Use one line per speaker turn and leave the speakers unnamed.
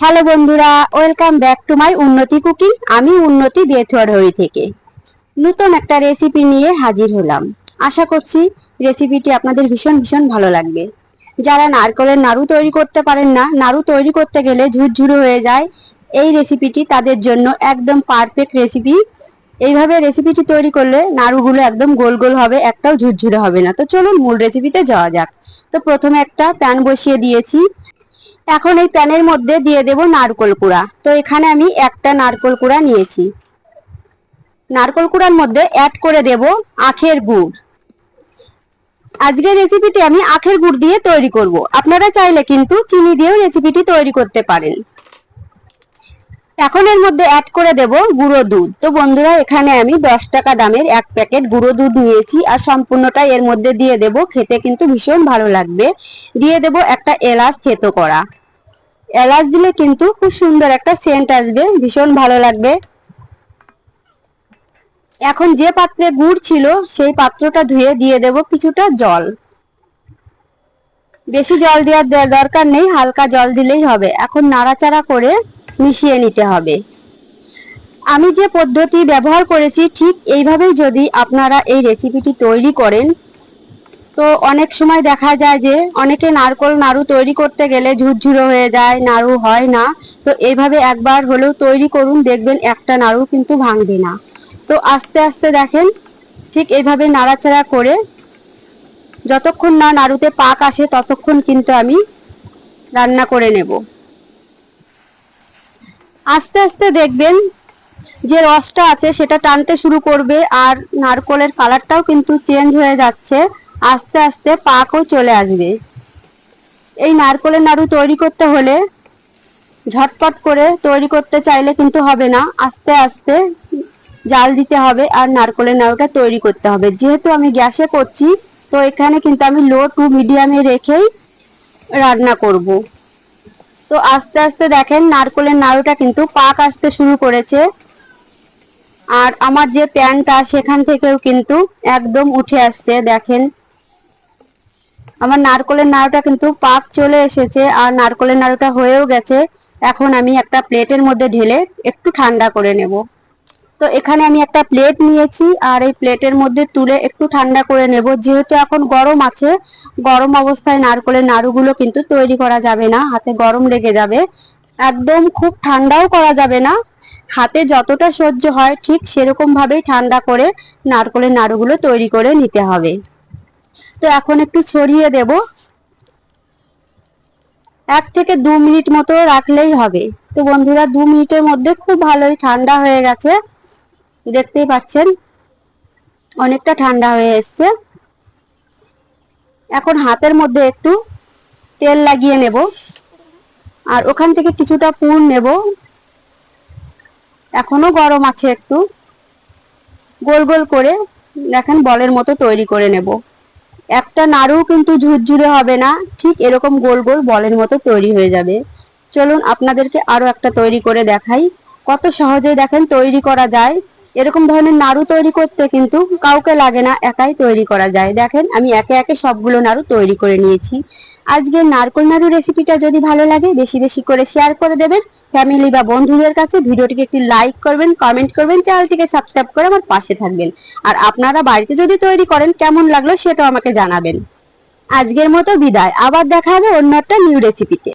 Hello বন্ধুরা, welcome back to my উন্নতি cooking. আমি উন্নতি বেথুয়ারহরি থেকে। নতুন একটা রেসিপি নিয়ে হাজির হলাম। আশা করছি রেসিপিটি আপনাদের ভীষণ ভীষণ ভালো লাগবে। যারা নারকেলের নাড়ু তৈরি করতে পারেন না, নাড়ু তৈরি করতে গেলে ঝুরঝুরে হয়ে যায়। এই রেসিপিটি তাদের জন্য একদম পারফেক্ট রেসিপি এইভাবে রেসিপিটি তৈরি করলে নাড়ুগুলো একদম গোল গোল হবে, একটাও ঝুরঝুরে হবে না। তো চলুন মূল রেসিপিতে যাওয়া যাক। তো প্রথমে একটা প্যান বসিয়ে দিয়েছি। এখন এই প্যানের মধ্যে দিয়ে দেব নারকোল কুড়া। তো এখানে আমি একটা নারকোল কুড়া নিয়েছি। নারকোল কুড়ার মধ্যে অ্যাড করে দেব আখের গুড়। আজকের রেসিপিটি আমি আখের গুড় দিয়ে তৈরি করব। আপনারা চাইলে কিন্তু চিনি দিয়েও রেসিপিটি তৈরি করতে পারেন। এখন এর মধ্যে অ্যাড করে দেব গুঁড়ো দুধ। তো বন্ধুরা, এখানে আমি দশ টাকা দামের এক প্যাকেট গুঁড়ো দুধ নিয়েছি আর সম্পূর্ণটা এর মধ্যে দিয়ে দেব। খেতে কিন্তু ভীষণ ভালো লাগবে। দিয়ে দেব একটা এলাচ থেতো করা। এলাচ দিলে কিন্তু খুব সুন্দর একটা সেন্ট আসবে, ভীষণ ভালো লাগবে। এখন যে পাত্রে গুড় ছিল, সেই পাত্রটা ধুয়ে দিয়ে দেব কিছুটা জল। বেশি জল দেওয়ার দরকার নেই, হালকা জল দিলেই হবে। এখন নাড়াচাড়া করে মিশিয়ে নিতে হবে। আমি যে পদ্ধতি ব্যবহার করেছি, ঠিক এইভাবেই যদি আপনারা এই রেসিপিটি তৈরি করেন, তো অনেক সময় দেখা যায় যে অনেকে নারকল নাড়ু তৈরি করতে গেলে ঝুরঝুরো হয়ে যায়, নাড়ু হয় না। তো এইভাবে একবার হলেও তৈরি করুন, দেখবেন একটা নাড়ু কিন্তু ভাঙবে না। তো আস্তে আস্তে দেখেন, ঠিক এইভাবে নাড়াচাড়া করে যতক্ষণ না নাড়ুতে পাক আসে, ততক্ষণ কিন্তু আমি রান্না করে নেব। আস্তে আস্তে দেখবেন যে রসটা আছে, সেটা টানতে শুরু করবে আর নারকলের কালারটাও কিন্তু চেঞ্জ হয়ে যাচ্ছে। আস্তে আস্তে পাকও চলে আসবে। এই নারকলের নাড়ু তৈরি করতে হলে ঝটপট করে তৈরি করতে চাইলে কিন্তু হবে না। আস্তে আস্তে জাল দিতে হবে আর নারকলের নাড়ুটা তৈরি করতে হবে। যেহেতু আমি গ্যাসে করছি, তো এখানে কিন্তু আমি লো টু মিডিয়ামে রেখেই রান্না করব। তো আস্তে আস্তে দেখেন নারকলের নাড়ুটা কিন্তু পাক আসতে শুরু করেছে। আর আমার যে প্যানটা সেখান থেকেও কিন্তু একদম উঠে আসছে, দেখেন। আমার নারকোলের নাড়ুটা কিন্তু পাক চলে এসেছে আর নারকোলের নাড়ুটা হয়েও গেছে। এখন আমি একটা প্লেটের মধ্যে ঢেলে একটু ঠান্ডা করে নেব। তো এখানে আমি একটা প্লেট নিয়েছি আর এই প্লেটের মধ্যে তুলে একটু ঠান্ডা করে নেব। যেহেতু এখন গরম আছে, গরম অবস্থায় নারকলের নাড়ুগুলো কিন্তু তৈরি করা যাবে না, হাতে গরম লেগে যাবে। একদম খুব ঠান্ডাও করা যাবে না। হাতে যতটা সহ্য হয় ঠিক সেরকম ভাবেই ঠান্ডা করে নারকলের নাড়ুগুলো তৈরি করে নিতে হবে। তো এখন একটু ছড়িয়ে দেব। এক থেকে দু মিনিট মতো রাখলেই হবে। তো বন্ধুরা, দু মিনিটের মধ্যে খুব ভালোই ঠান্ডা হয়ে গেছে। দেখতেই পাচ্ছেন, অনেকটা ঠান্ডা হয়ে এসছে। এখন হাতের মধ্যে একটু তেল লাগিয়ে নেব, আর ওখান থেকে কিছুটা পুর নেব। এখনও গরম আছে একটু। গোল গোল করে দেখেন বলের মতো তৈরি করে নেব। একটা নাড়ু কিন্তু ঝুরঝুরে হবে না, ঠিক এরকম গোল গোল বলের মতো তৈরি হয়ে যাবে। চলুন আপনাদেরকে আরও একটা তৈরি করে দেখাই। কত সহজে দেখেন তৈরি করা যায়। এরকম ধরনের নাড়ু তৈরি করতে কিন্তু কাউকে লাগে না, একাই তৈরি করা যায়। দেখেন, আমি একে একে সবগুলো নাড়ু তৈরি করে নিয়েছি। আজকে নারকল নাড়ু রেসিপিটা যদি ভালো লাগে, বেশি বেশি করে শেয়ার করে দেবেন। ফ্যামিলি বা বন্ধুদের কাছে ভিডিওটিকে একটি লাইক করবেন কমেন্ট করবেন, চ্যানেলটিকে সাবস্ক্রাইব করে আমার পাশে থাকবেন। আর আপনারা বাড়িতে যদি তৈরি করেন, কেমন লাগল সেটাও আমাকে জানাবেন। আজকের মতো বিদায়। আবার দেখা হবে অন্য একটা নিউ রেসিপিতে